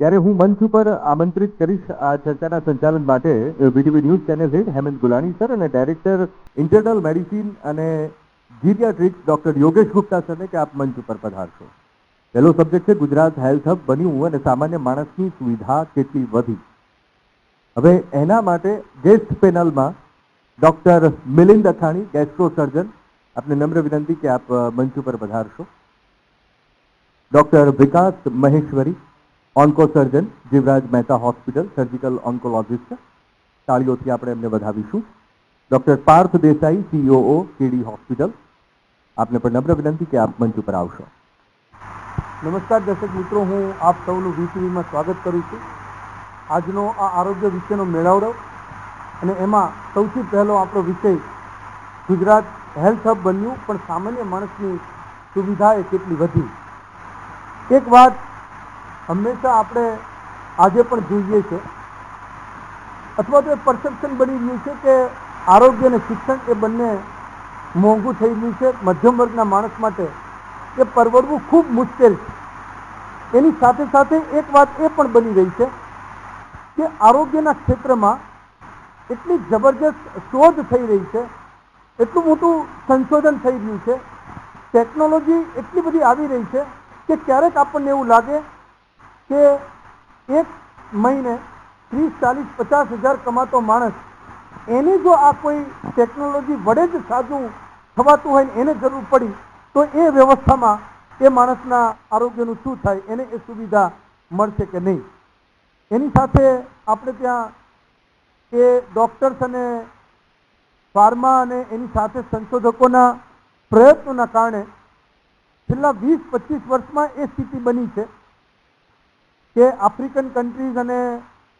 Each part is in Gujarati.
ત્યારે હું મંચ ઉપર આમંત્રિત કરીશ આ ચર્ચાના સંચાલન માટે BTV news channel head Hemant Gulani sir અને ડાયરેક્ટર ઇન્ટરનલ મેડિસિન અને જીરિયાટ્રિક્સ ડોક્ટર યોગેશ ગુપ્તા સરને કે આપ મંચ ઉપર પધારશો. પહેલો સબ્જેક્ટ છે ગુજરાત હેલ્થ હબ બન્યું અને સામાન્ય માણસની સુવિધા કેટલી વધી. હવે એના માટે ગેસ્ટ પેનલમાં doctor Milind Athani, gastro surgeon, આપને નમ્ર વિનંતી કે આપ મંચ ઉપર પધારશો. Doctor Vikas Maheshwari onco surgeon Jivraj Mehta hospital surgical oncologist તાળીઓથી આપણે એમને વધાવીશું. Doctor Parth Desai COO KD hospital આપને પણ નમ્ર વિનંતી કે આપ મંચ ઉપર આવશો. નમસ્કાર દર્શક મિત્રો, હું આપ સૌનું વીટીવીમાં સ્વાગત કરું છું. આજનો આ આરોગ્ય વિશેનો મેળાવડો અને એમાં સૌથી પહેલો આપણો વિષય ગુજરાત હેલ્થ હબ બન્યું, પણ સામાન્ય માણસની સુવિધા એ કેટલી વધી. એક વાત હંમેશા આપણે આજે પણ જોઈએ છે. અથવા તો એ પરસેપ્શન બની રહ્યું છે કે આરોગ્ય અને શિક્ષણ એ બંને મોંઘું થઈ ગયું છે. મધ્યમ વર્ગના માણસ માટે એ પરવડવું ખૂબ મુશ્કેલ છે. એની સાથે સાથે એક વાત એ પણ બની રહી છે કે આરોગ્યના ક્ષેત્રમાં એટલી જબરજસ્ત શોધ થઈ રહી છે, એટલું મોટું સંશોધન થઈ રહ્યું છે. ટેકનોલોજી એટલી બધી આવી રહી છે કે ક્યારેક આપણને એવું લાગે કે એક મહિને ત્રીસ, ચાલીસ, પચાસ હજાર કમાતો માણસ, એને જો આ કોઈ ટેકનોલોજી વડે જ સાચું થવાતું હોય એને જરૂર પડી, તો એ વ્યવસ્થામાં એ માણસના આરોગ્યનું શું થાય, એને એ સુવિધા મળશે કે નહીં? એની સાથે આપણે ત્યાં એ ડૉક્ટર્સ અને ફાર્મા અને એની સાથે સંશોધકોના પ્રયત્નોના કારણે છેલ્લા વીસ, પચીસ વર્ષમાં એ સ્થિતિ બની છે. કે આફ્રિકન કન્ટ્રીઝ અને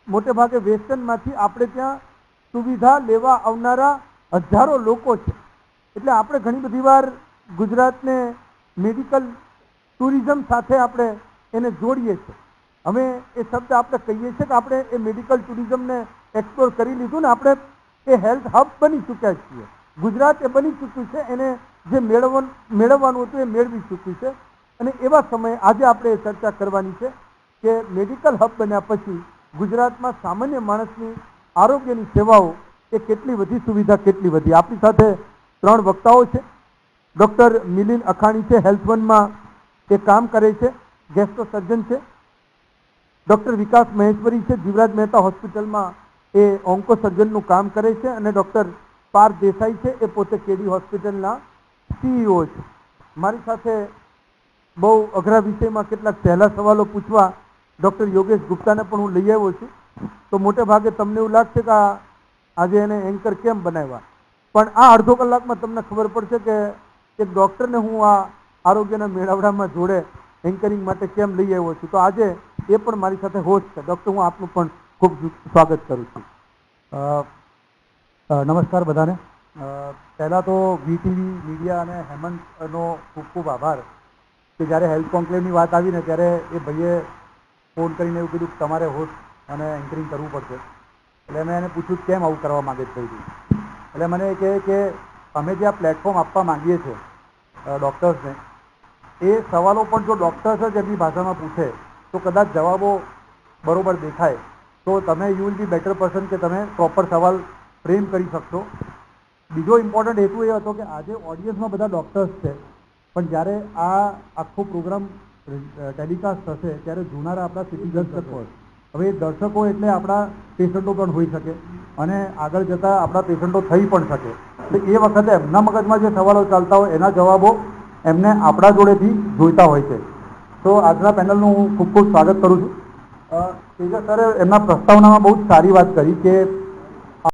મોટે ભાગે વેસ્ટર્નમાંથી આપણે ત્યાં સુવિધા લેવા આવનારા હજારો લોકો છે. એટલે આપણે ઘણી બધી વાર ગુજરાતને મેડિકલ ટુરિઝમ સાથે આપણે એને જોડીએ છીએ. હવે એ શબ્દ આપણે કહીએ છીએ કે આપણે એ મેડિકલ ટુરિઝમને એક્સપ્લોર કરી લીધું ને આપણે એ હેલ્થ હબ બની ચૂક્યા છીએ. ગુજરાત એ બની ચૂક્યું છે, એને જે મેળવવાનું હતું એ મેળવી ચૂક્યું છે. અને એવા સમયે આજે આપણે એ ચર્ચા કરવાની છે. કે મેડિકલ હબ બન્યા પછી ગુજરાતમાં સામાન્ય માણસની આરોગ્યની સેવાઓ એ કેટલી વધી સુવિધા કેટલી વધી આપણી સાથે ત્રણ વક્તાઓ છે. ડૉક્ટર મિલિન અખાણી છે, હેલ્થ વનમાં એ કામ કરે છે. ગેસ્ટ્રો સર્જન છે. ડૉક્ટર વિકાસ મહેશ્વરી છે, જીવરાજ મહેતા હોસ્પિટલમાં એ ઓન્કો સર્જનનું કામ કરે છે અને ડૉક્ટર પાર્થ દેસાઈ છે, એ પોતે કેડી હોસ્પિટલના સીઈઓ છે. મારી સાથે બહુ અઘરા વિષયમાં કેટલાક સહેલા સવાલો પૂછવા ડૉક્ટર યોગેશ ગુપ્તાને પણ હું લઈ આવ્યો છું. તો મોટે ભાગે તમને એવું લાગશે કે આજે એને એન્કર કેમ બનાવ્યા? પણ આ અડધો કલાકમાં તમને ખબર પડશે કે એક ડૉક્ટરને હું આ આરોગ્યના મેળાવડામાં જોડે એન્કરિંગ માટે કેમ લઈ આવ્યો છું. તો આજે એ પણ મારી સાથે હોસ્ટ છે. ડૉક્ટર, હું આપનું પણ ખૂબ સ્વાગત કરું છું. નમસ્કાર બધાને. પહેલાં તો વીટીવી મીડિયા અને હેમંતનો ખૂબ ખૂબ આભાર કે જ્યારે હેલ્થ કોન્ક્લેવની વાત આવીને ત્યારે એ ભાઈએ ફોન કરીને એવું કીધું કે તમારે હોસ્ટ અને એન્કરિંગ કરવું પડશે. એટલે મેં એને પૂછ્યું કેમ આવું કરવા માગે છે એટલે મને એ કહે કે અમે જે આ પ્લેટફોર્મ આપવા માંગીએ છીએ ડૉક્ટર્સને એ સવાલો પણ જો ડૉક્ટર્સ જ એમની ભાષામાં પૂછે, તો કદાચ જવાબો બરોબર દેખાય. તો તમે you will be better person કે તમે પ્રોપર સવાલ ફ્રેમ કરી શકશો. બીજો ઇમ્પોર્ટન્ટ હેતુ એ હતો કે આજે ઓડિયન્સમાં બધા ડૉક્ટર્સ છે, પણ જ્યારે આ આખો પ્રોગ્રામ ટેલિકાસ્ટ થશે ત્યારે જોનારા આપણા સિટીઝન્સ દર્શકો હવે એ દર્શકો એટલે આપણા પેશન્ટો પણ હોઈ શકે અને આગળ જતાં આપણા પેશન્ટો થઈ પણ શકે. એટલે એ વખતે એમના મગજમાં જે સવાલો ચાલતા હોય એના જવાબો એમને આપણા જોડેથી જોઈતા હોય છે. તો આજના પેનલનું હું ખૂબ ખૂબ સ્વાગત કરું છું. તેજસ સરે એમના પ્રસ્તાવનામાં બહુ જ સારી વાત કરી કે